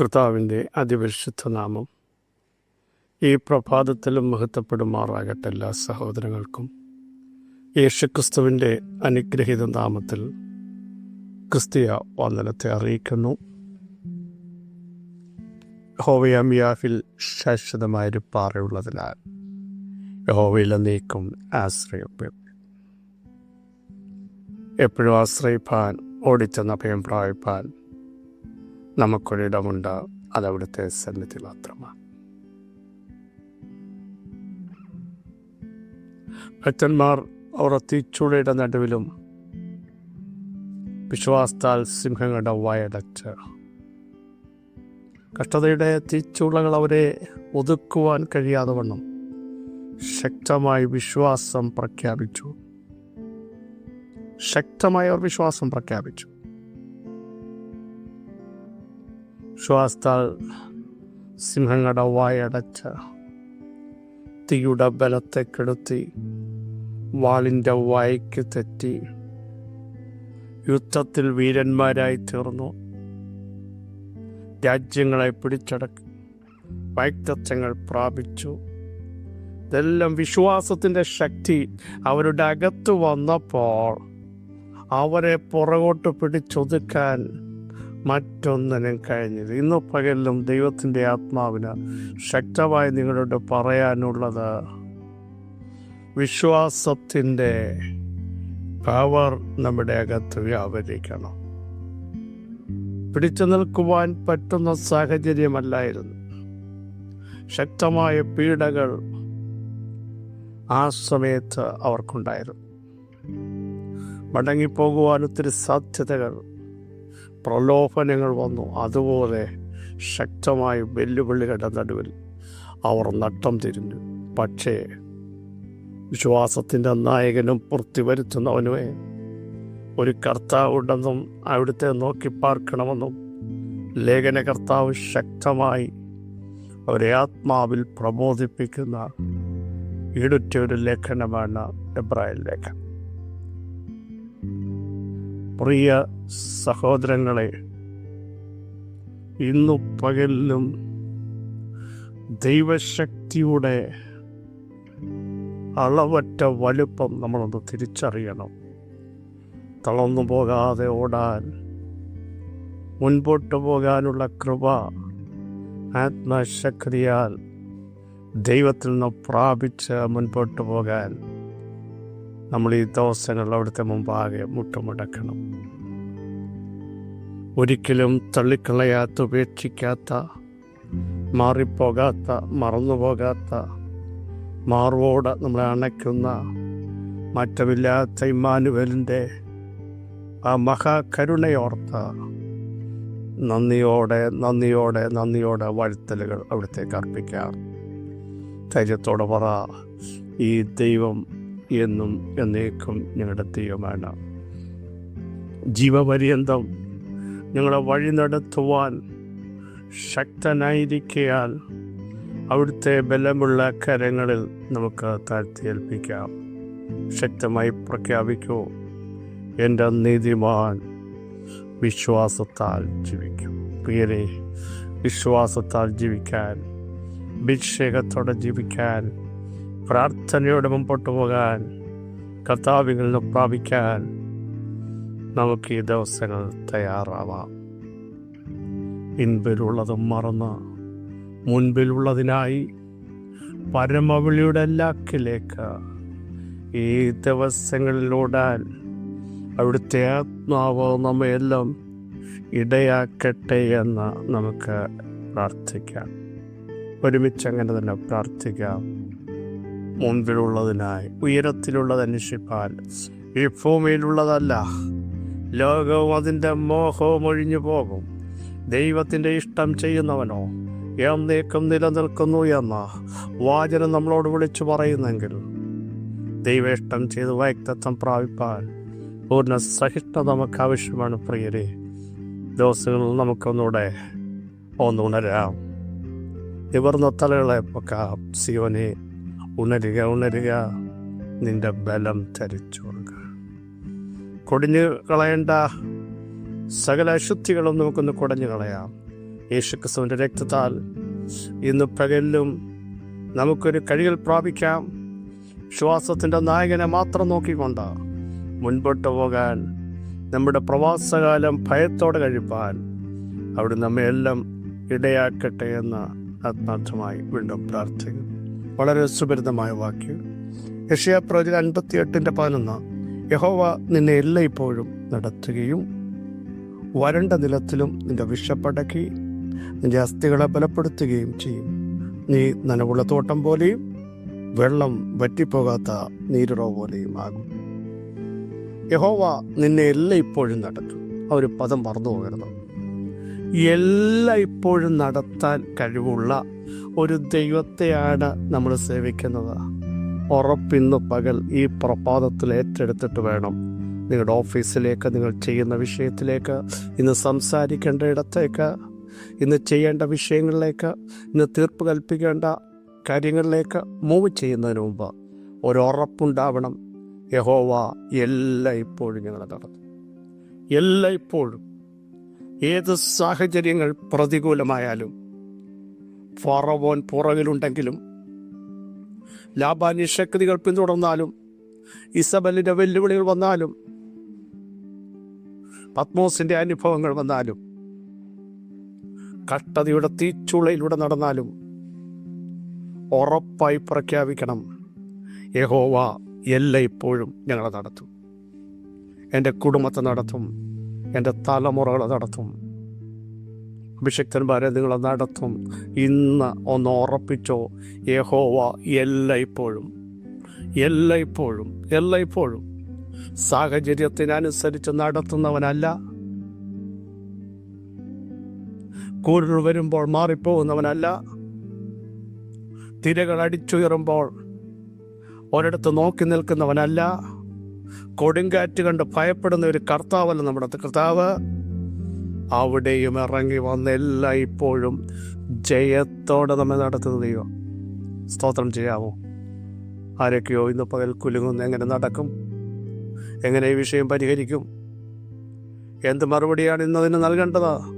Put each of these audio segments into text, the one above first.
കർത്താവിന്റെ അതിപരിശുദ്ധ നാമം ഈ പ്രഭാതത്തിലും മഹത്വപ്പെടുമാറാകട്ടെ എല്ലാ സഹോദരങ്ങൾക്കും. യേശുക്രിസ്തുവിന്റെ അനുഗ്രഹീത നാമത്തിൽ ക്രിസ്തീയ വന്ദനത്തെ അറിയിക്കുന്നു. ഹോവയാമിയാഫിൽ ശാശ്വതമായൊരു പാറയുള്ളതിനാൽ ഹോവയിലെ നീക്കും ആശ്രയപ്പെടും എപ്പോഴും ആശ്രയിപ്പാൻ ഓടിച്ചെന്ന ഭയം പ്രാപിപ്പാൻ നമുക്കൊരിടമുണ്ട് അതവിടുത്തെ സന്നിധി മാത്രമാണ്. ഭക്തന്മാർ അവർ തീച്ചുളയുടെ നടുവിലും വിശ്വാസത്താൽ സിംഹങ്ങളുടെ വായടച്ച് കഷ്ടതയുടെ തീച്ചുളകൾ അവരെ ഒതുക്കുവാൻ കഴിയാതെ വണ്ണം ശക്തമായി വിശ്വാസം പ്രഖ്യാപിച്ചു. ശക്തമായി അവർ വിശ്വാസം പ്രഖ്യാപിച്ചു. ശ്വാസത്താൽ സിംഹങ്ങളുടെ വായടച്ച് തീയുടെ ബലത്തെ കെടുത്തി വാളിന്റെ വായ്ക്ക് തെറ്റി. യുദ്ധത്തിൽ വീരന്മാരായി തീർന്നു. രാജ്യങ്ങളെ പിടിച്ചടക്കി വൈദഗ്ധ്യങ്ങൾ പ്രാപിച്ചു. ഇതെല്ലാം വിശ്വാസത്തിന്റെ ശക്തി. അവരുടെ അകത്ത് വന്നപ്പോൾ അവരെ പുറകോട്ട് പിടിച്ചൊതുക്കാൻ മറ്റൊന്നിനും കഴിഞ്ഞില്ല. ഇന്ന് പകലിലും ദൈവത്തിന്റെ ആത്മാവിന് ശക്തമായി നിങ്ങളോട് പറയാനുള്ളത് വിശ്വാസത്തിന്റെ പവർ നമ്മുടെ അകത്ത് വ്യാപരിക്കണം. പിടിച്ചു നിൽക്കുവാൻ പറ്റുന്ന സാഹചര്യമല്ലായിരുന്നു. ശക്തമായ പീഡകൾ ആ സമയത്ത് അവർക്കുണ്ടായിരുന്നു. മടങ്ങിപ്പോകുവാൻ ഒത്തിരി സാധ്യതകൾ പ്രലോഭനങ്ങൾ വന്നു. അതുപോലെ ശക്തമായ വെല്ലുവിളികളുടെ നടുവിൽ അവർ നട്ടം തിരിഞ്ഞു. പക്ഷേ വിശ്വാസത്തിന്റെ നായകനും പൂർത്തി വരുത്തുന്നവനുമേ ഒരു കർത്താവുണ്ടെന്നും അവിടുത്തെ നോക്കി പാർക്കണമെന്നും ലേഖന കർത്താവ് ശക്തമായി അവരെ ആത്മാവിൽ പ്രബോധിപ്പിക്കുന്ന ഈടുറ്റ ഒരു ലേഖനമാണ് എബ്രാഹിം ലേഖനം. പ്രിയ സഹോദരങ്ങളെ ഇന്നു പകലിലും ദൈവശക്തിയുടെ അളവറ്റ വലുപ്പം നമ്മളൊന്ന് തിരിച്ചറിയണം. തളർന്നു പോകാതെ ഓടാൻ മുൻപോട്ട് പോകാനുള്ള കൃപ ആത്മശക്തിയാൽ ദൈവത്തിൽ നിന്ന് പ്രാപിച്ച് മുൻപോട്ട് പോകാൻ നമ്മൾ ഈ ദിവസങ്ങൾ അവിടുത്തെ മുമ്പാകെ മുട്ടുമുടക്കണം. ഒരിക്കലും തള്ളിക്കളയാത്ത ഉപേക്ഷിക്കാത്ത മാറിപ്പോകാത്ത മറന്നുപോകാത്ത മാർവോട് നമ്മളെ അണയ്ക്കുന്ന മാറ്റമില്ലാത്ത ഇമ്മാനുവലിന്റെ ആ മഹാകരുണയോർത്ത നന്ദിയോടെ നന്ദിയോടെ നന്ദിയോടെ വഴുത്തലുകൾ അവിടുത്തേക്ക് അർപ്പിക്കാം. ധൈര്യത്തോടെ പറ ഈ ദൈവം എന്നും എന്നേക്കും ഞങ്ങളുടെ ദൈവമാണ്. ജീവപര്യന്തം ഞങ്ങളെ വഴി നടത്തുവാൻ ശക്തനായിരിക്കയാൽ അവിടുത്തെ ബലമുള്ള കരങ്ങളിൽ നമുക്ക് താഴ്ത്തിയേൽപ്പിക്കാം. ശക്തമായി പ്രഖ്യാപിക്കൂ. എന്റെ നീതിമാൻ വിശ്വാസത്താൽ ജീവിക്കും. പ്രിയരെ വിശ്വാസത്താൽ ജീവിക്കാൻ അഭിഷേകത്തോടെ ജീവിക്കാൻ പ്രാർത്ഥനയോടെ മുമ്പോട്ട് പോകാൻ കർത്താവിൽ പ്രാപിക്കാൻ നമുക്ക് ഈ ദിവസങ്ങൾ തയ്യാറാവാം. പിൻപിലുള്ളതും മറന്ന് മുൻപിലുള്ളതിനായി പരമവിളിയുടെ ലാക്കിലേക്ക് ഈ ദിവസങ്ങളിലൂടാൻ അവിടുത്തെ ആത്മാവ് നമ്മയെല്ലാം ഇടയാക്കട്ടെ എന്ന് നമുക്ക് പ്രാർത്ഥിക്കാം. ഒരുമിച്ച് അങ്ങനെ തന്നെ പ്രാർത്ഥിക്കാം. മുൻപിലുള്ളതിനായി ഉയരത്തിലുള്ളത് അന്വേഷിപ്പാൻ ഈ ഭൂമിയിലുള്ളതല്ല ലോകവും അതിന്റെ മോഹവും ഒഴിഞ്ഞു പോകും. ദൈവത്തിന്റെ ഇഷ്ടം ചെയ്യുന്നവനോ എന്നേക്കും നിലനിൽക്കുന്നു എന്ന വാചനം നമ്മളോട് വിളിച്ചു പറയുന്നെങ്കിൽ ദൈവ ഇഷ്ടം ചെയ്ത് വൈക്തത്വം പ്രാപിപ്പാൻ പൂർണ സഹിഷ്ണുത നമുക്ക് ആവശ്യമാണ് പ്രിയരെ. ദിവസങ്ങളിൽ നമുക്കൊന്നുകൂടെ ഒന്നുണരാം നിവർന്ന തലകളെ പൊക്കാം. സിയോനെ ഉണരുക ഉണരുക നിന്റെ ബലം ധരിച്ചു കൊടിഞ്ഞു കളയേണ്ട സകല അശുദ്ധികളും നമുക്കൊന്ന് കുടഞ്ഞു കളയാം. യേശുക്രിസ്തുവിന്റെ രക്തത്താൽ ഇന്ന് പകലിലും നമുക്കൊരു കഴികൾ പ്രാപിക്കാം. ശ്വാസത്തിന്റെ നായകനെ മാത്രം നോക്കിക്കൊണ്ട് മുൻപോട്ട് പോകാൻ നമ്മുടെ പ്രവാസകാലം ഭയത്തോടെ കഴിപ്പാൻ അവിടെ നമ്മയെല്ലാം ഇടയാക്കട്ടെ എന്ന് ആത്മാർത്ഥമായി വീണ്ടും പ്രാർത്ഥിക്കുന്നു. വളരെ സുപരിതമായ വാക്യം. യഷ്യാ പ്രവചന അൻപത്തി എട്ടിന്റെ പതിനൊന്ന്. യഹോവ നിന്നെ എല്ലായ്പ്പോഴും നടത്തുകയും വരണ്ട നിലത്തിലും നിന്റെ വിഷപ്പടക്കി നിന്റെ അസ്ഥികളെ ബലപ്പെടുത്തുകയും ചെയ്യും. നീ നനവുള്ള തോട്ടം പോലെയും വെള്ളം വറ്റിപ്പോകാത്ത നീരുറവ് പോലെയും ആകും. യഹോവ നിന്നെ എല്ലാം ഇപ്പോഴും നടത്തും. ആ ഒരു പദം മറന്നു പോകരുത് എല്ലാം ഇപ്പോഴും നടത്താൻ കഴിവുള്ള ഒരു ദൈവത്തെയാണ് നമ്മൾ സേവിക്കുന്നത്. ഉറപ്പിന്ന് പകൽ ഈ പ്രഭാതത്തിൽ ഏറ്റെടുത്തിട്ട് വേണം. നിങ്ങളുടെ ഓഫീസിലേക്ക് നിങ്ങൾ ചെയ്യുന്ന വിഷയത്തിലേക്ക് ഇന്ന് സംസാരിക്കേണ്ട ഇടത്തേക്ക് ഇന്ന് ചെയ്യേണ്ട വിഷയങ്ങളിലേക്ക് ഇന്ന് തീർപ്പ് കൽപ്പിക്കേണ്ട കാര്യങ്ങളിലേക്ക് മൂവ് ചെയ്യുന്നതിന് മുമ്പ് ഒരു ഉറപ്പുണ്ടാവണം. യഹോവ എല്ലാം ഇപ്പോഴും ഞങ്ങളെ നടത്തും. എല്ലാം ഇപ്പോഴും. ഏത് സാഹചര്യങ്ങൾ പ്രതികൂലമായാലും ഫറവോൻ പുറകിലുണ്ടെങ്കിലും ലാബാനി ശക്തികൾ പിന്തുടർന്നാലും ഇസബലിന്റെ വെല്ലുവിളികൾ വന്നാലും പത്മോസിന്റെ അനുഭവങ്ങൾ വന്നാലും കട്ടതിയുടെ തീച്ചുളയിലൂടെ നടന്നാലും ഉറപ്പായി പ്രഖ്യാപിക്കണം യഹോവ എല്ലാം ഇപ്പോഴും ഞങ്ങളെ നടത്തും. എന്റെ കുടുംബത്തെ നടത്തും. എന്റെ തലമുറകളെ നടത്തും അഭിഷക്തന്മാരെ നിങ്ങളെ നടത്തും ഇന്ന് ഒന്ന് ഉറപ്പിച്ചോ യഹോവ എല്ലായ്പ്പോഴും എല്ലായ്പ്പോഴും എല്ലായ്പ്പോഴും സാഹചര്യത്തിനനുസരിച്ച് നടത്തുന്നവനല്ല. കൂരുൾ വരുമ്പോൾ മാറിപ്പോകുന്നവനല്ല. തിരകൾ അടിച്ചുയറുമ്പോൾ ഒരിടത്ത് നോക്കി നിൽക്കുന്നവനല്ല. കൊടുങ്കാറ്റ് കണ്ട് ഭയപ്പെടുന്ന ഒരു കർത്താവല്ല നമ്മുടെ കർത്താവ് അവിടെയും ഇറങ്ങി വന്ന് എല്ലാം ഇപ്പോഴും ജയത്തോടെ നമ്മെ നടത്തുന്ന ദൈവം. സ്തോത്രം ചെയ്യാമോ? ആരൊക്കെയോ ഇന്ന് പകൽ കുലുങ്ങുന്ന. എങ്ങനെ നടക്കും? എങ്ങനെ ഈ വിഷയം പരിഹരിക്കും? എന്ത് മറുപടിയാണ് ഇന്നതിന് നൽകേണ്ടത്?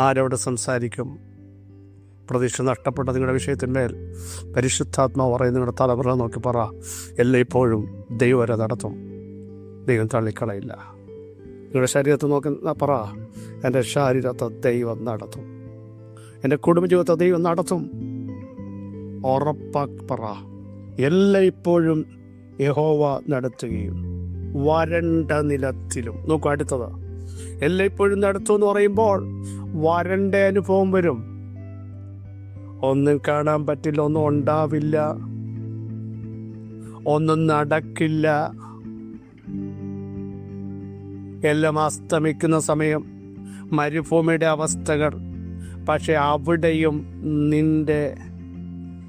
ആരോട് സംസാരിക്കും? പ്രതീക്ഷ നഷ്ടപ്പെട്ട നിങ്ങളുടെ വിഷയത്തിന്മേൽ പരിശുദ്ധാത്മാവ് പറയും നിങ്ങളുടെ തലമുറ നോക്കി പറ. എല്ലാം ഇപ്പോഴും ദൈവം നടത്തും. ദൈവം തള്ളിക്കളയില്ല. നിങ്ങളുടെ ശരീരത്തെ നോക്കി പറ. എന്റെ ശരീരത്തെ ദൈവം നടത്തും. എന്റെ കുടുംബജീവിതത്തെ ദൈവം നടത്തും. ഉറപ്പാക്കി പറ. എല്ലാം ഇപ്പോഴും യഹോവ നടത്തുകയും വരണ്ട നിലത്തിലും. നോക്കൂ അടുത്തത്. എല്ലാം ഇപ്പോഴും നടത്തുമെന്ന് പറയുമ്പോൾ വരണ്ട അനുഭവം വരും. ഒന്നും കാണാൻ പറ്റില്ല ഒന്നും ഉണ്ടാവില്ല ഒന്നും നടക്കില്ല. എല്ലാം അസ്തമിക്കുന്ന സമയം മരുഭൂമിയുടെ അവസ്ഥകൾ പക്ഷെ അവിടെയും നിന്റെ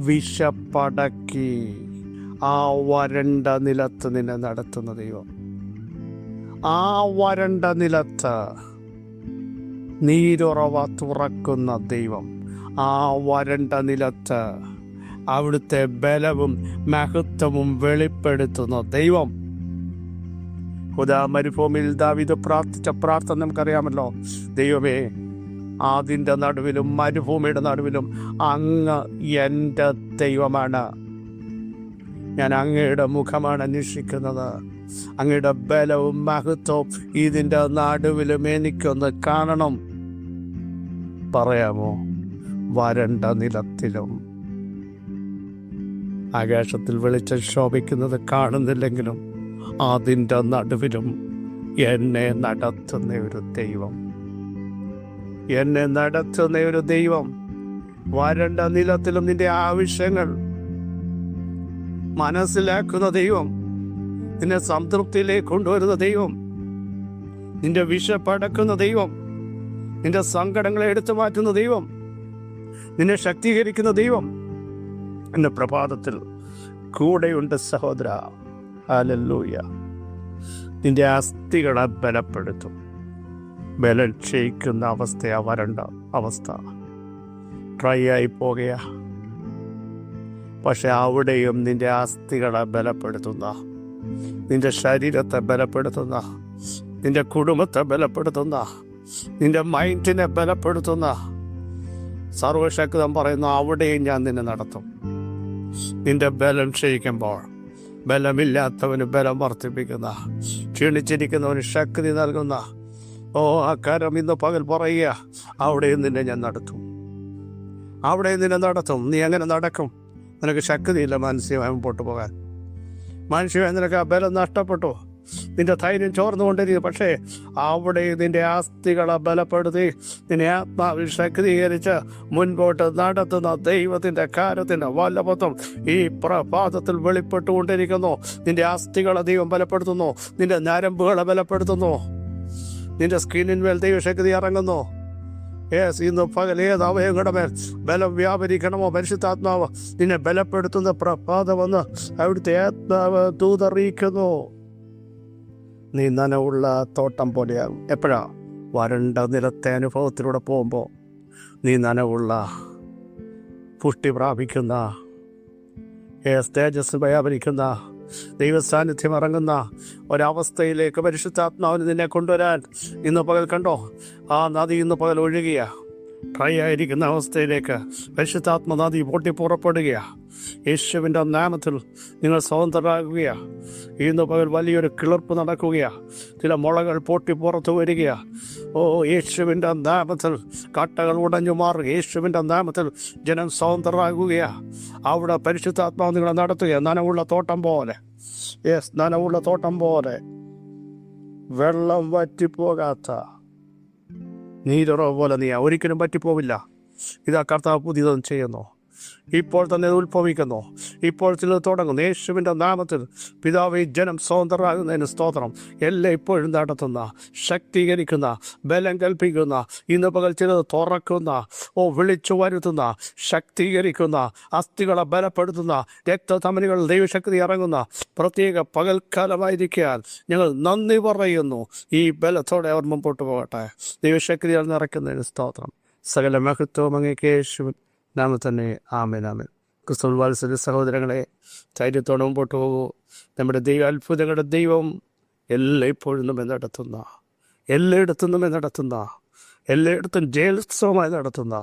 വിഷപ്പടക്കി ആ വരണ്ട നിലത്ത് നിന്നെ നടത്തുന്ന ദൈവം. ആ വരണ്ട നിലത്ത് നീരുറവ തുറക്കുന്ന ദൈവം. ആ വരണ്ട നിലത്ത് അവിടുത്തെ ബലവും മഹത്വവും വെളിപ്പെടുത്തുന്ന. ദൈവം ഹുദാ മരുഭൂമിയിൽ ദാവിദ് പ്രാർത്ഥിച്ച പ്രാർത്ഥന നമുക്കറിയാമല്ലോ. ദൈവമേ അതിന്റെ നടുവിലും മരുഭൂമിയുടെ നടുവിലും അങ്ങ് എന്റെ ദൈവമാണ്. ഞാൻ അങ്ങയുടെ മുഖമാണ് അന്വേഷിക്കുന്നത്. അങ്ങയുടെ ബലവും മഹത്വവും ഇതിന്റെ നടുവിലും എനിക്കൊന്ന് കാണണം. പറയാമോ? വരണ്ട നിലത്തിലും. ആകാശത്തിൽ വെളിച്ചം ശോഭിക്കുന്നത് കാണുന്നില്ലെങ്കിലും അതിന്റെ നടുവിലും എന്നെ നടത്തുന്ന ഒരു ദൈവം. എന്നെ നടത്തുന്ന ഒരു ദൈവം. വരണ്ട നിലത്തിലും നിന്റെ ആവശ്യങ്ങൾ. മനസ്സിലാക്കുന്ന ദൈവം. നിന്നെ സംതൃപ്തിയിലേക്ക് കൊണ്ടുവരുന്ന ദൈവം. നിന്റെ വിഷപ്പടക്കുന്ന ദൈവം. നിന്റെ സങ്കടങ്ങളെ എടുത്തു മാറ്റുന്ന ദൈവം. നിന്നെ ശക്തീകരിക്കുന്ന ദൈവം എന്റെ പ്രഭാതത്തിൽ കൂടെയുണ്ട് സഹോദര. ഹല്ലേലൂയ. നിന്റെ അസ്ഥികളെ ബലപ്പെടുത്തും. ബലം ക്ഷയിക്കുന്ന അവസ്ഥയാ വരണ്ട അവസ്ഥ. ഡ്രൈ ആയി പോകുക. പക്ഷെ അവിടെയും നിന്റെ അസ്ഥികളെ ബലപ്പെടുത്തുന്ന നിന്റെ ശരീരത്തെ ബലപ്പെടുത്തുന്ന നിന്റെ കുടുംബത്തെ ബലപ്പെടുത്തുന്ന നിന്റെ മൈൻഡിനെ ബലപ്പെടുത്തുന്ന സർവശക്തം പറയുന്നു അവിടെയും ഞാൻ നിന്നെ നടത്തും. നിന്റെ ബലം ക്ഷയിക്കുമ്പോൾ ബലമില്ലാത്തവന് ബലം വർദ്ധിപ്പിക്കുന്ന ക്ഷീണിച്ചിരിക്കുന്നവന് ശക്തി നൽകുന്ന ഓ ആ കരം ഇന്ന് പകൽ പറയുക അവിടെയും നിന്നെ ഞാൻ നടത്തും. അവിടെയും നിന്നെ നടത്തും. നീ എങ്ങനെ നടക്കും? നിനക്ക് ശക്തിയില്ല മാനസികമായി മുമ്പോട്ട് പോകാൻ മാനസികമായി നിനക്ക് ആ ബലം നഷ്ടപ്പെട്ടു. നിന്റെ ധൈര്യം ചോർന്നുകൊണ്ടിരിക്കുന്നു പക്ഷേ അവിടെ നിന്റെ ആസ്തികളെ ബലപ്പെടുത്തി നിന്നെ ആത്മാവിൽ ശക്തീകരിച്ച് മുൻപോട്ട് നടത്തുന്ന ദൈവത്തിന്റെ കാര്യത്തിന്റെ വല്ലഭത്വം ഈ പ്രഭാതത്തിൽ വെളിപ്പെട്ടുകൊണ്ടിരിക്കുന്നു. നിന്റെ ആസ്തികളെ ദൈവം ബലപ്പെടുത്തുന്നു. നിന്റെ ഞരമ്പുകളെ ബലപ്പെടുത്തുന്നു. നിന്റെ സ്കിന്നിന്മേൽ ദൈവശക്തി ഇറങ്ങുന്നു. യേസ് ഇന്ന് പകൽ ഏത് അവയങ്ങളുടെ മേൽ ബലം വ്യാപരിക്കണമോ? പരിശുദ്ധാത്മാവ് നിന്നെ ബലപ്പെടുത്തുന്ന പ്രഭാതമെന്ന് അവിടുത്തെ ആത്മാവ് തൂതറിയിക്കുന്നു നീ നനവുള്ള തോട്ടം പോലെയാകും. എപ്പോഴാ? വരണ്ട നിലത്തെ അനുഭവത്തിലൂടെ പോകുമ്പോൾ നീ നനവുള്ള പുഷ്ടി പ്രാപിക്കുന്ന തേജസ് വ്യാപരിക്കുന്ന ദൈവസാന്നിധ്യം ഇറങ്ങുന്ന ഒരവസ്ഥയിലേക്ക് പരിശുദ്ധാത്മാവിന് നിന്നെ കൊണ്ടുവരാൻ ഇന്ന് പകൽ കണ്ടോ? ആ നദി ഇന്ന് പകൽ ഒഴുകിയ ഡ്രൈ ആയിരിക്കുന്ന അവസ്ഥയിലേക്ക് പരിശുദ്ധാത്മ നദി പൊട്ടി പുറപ്പെടുകയാ. യേശുവിന്റെ നാമത്തിൽ നിങ്ങൾ സ്വതന്ത്രരാകുകയാ. ഇന്ന് പകൽ വലിയൊരു കിളിർപ്പ് നടക്കുകയാ. ചില മുളകൾ പൊട്ടി പുറത്തു വരികയാ. ഓ യേശുവിന്റെ നാമത്തിൽ കട്ടകൾ ഉടഞ്ഞു മാറുക. യേശുവിന്റെ നാമത്തിൽ ജനം സ്വതന്ത്രരാകുകയാ. അവിടെ പരിശുദ്ധാത്മാവ് നിങ്ങളെ നടത്തുക നനവുള്ള തോട്ടം പോലെ. യെസ് നനവുള്ള തോട്ടം പോലെ. വെള്ളം വറ്റിപ്പോകാത്ത നീരുറവ് പോലെ നീ ഒരിക്കലും പറ്റിപ്പോവില്ല. ഇതാ കർത്താവ് പുതിയതൊന്നും ചെയ്യുന്നു. ഇപ്പോൾ തന്നെ ഉത്ഭവിക്കുന്നു. ഇപ്പോൾ ചിലത് തുടങ്ങുന്നു. യേശുവിന്റെ നാമത്തിൽ പിതാവ് ഈ ജനം സ്വതന്ത്രരാകുന്നതിന് സ്തോത്രം. എല്ലാം ഇപ്പോഴും നടത്തുന്ന ശക്തീകരിക്കുന്ന ബലം കൽപ്പിക്കുന്ന ഇന്ന് പകൽ ചിലത് തുറക്കുന്ന ഓ വിളിച്ചു വരുത്തുന്ന ശക്തീകരിക്കുന്ന അസ്ഥികളെ ബലപ്പെടുത്തുന്ന രക്തധമനികൾ ദൈവശക്തി ഇറങ്ങുന്ന പ്രത്യേക പകൽക്കാലമായിരിക്കാൻ ഞങ്ങൾ നന്ദി പറയുന്നു. ഈ ബലത്തോടെ അവർ മുമ്പോട്ട് പോകട്ടെ. ദൈവശക്തിയാൽ നിറയ്ക്കുന്നതിന് സ്തോത്രം. സകല മഹത്വം അങ്ങേക്ക് യേശുവിൻ നാമ തന്നെ ആമേൻ ആമേൻ. ക്രിസ്തു വാത്സല്യ സഹോദരങ്ങളെ ധൈര്യത്തോടെ മുമ്പോട്ട് പോകൂ നമ്മുടെ ദൈവ അത്ഭുതങ്ങളുടെ ദൈവം എല്ലായ്പ്പോഴും നമ്മെ നടത്തുന്ന എല്ലായിടത്തും നമ്മെ നടത്തുന്ന എല്ലായിടത്തും ജയോത്സവമായി നടത്തുന്ന.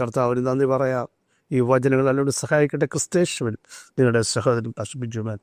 കർത്താവിന് നന്ദി പറയാം. ഈ വചനങ്ങൾ നല്ലോണം സഹായിക്കട്ടെ ക്രിസ്തേശ്വൻ നിങ്ങളുടെ സഹോദരൻ അശ്ബിജുമാൻ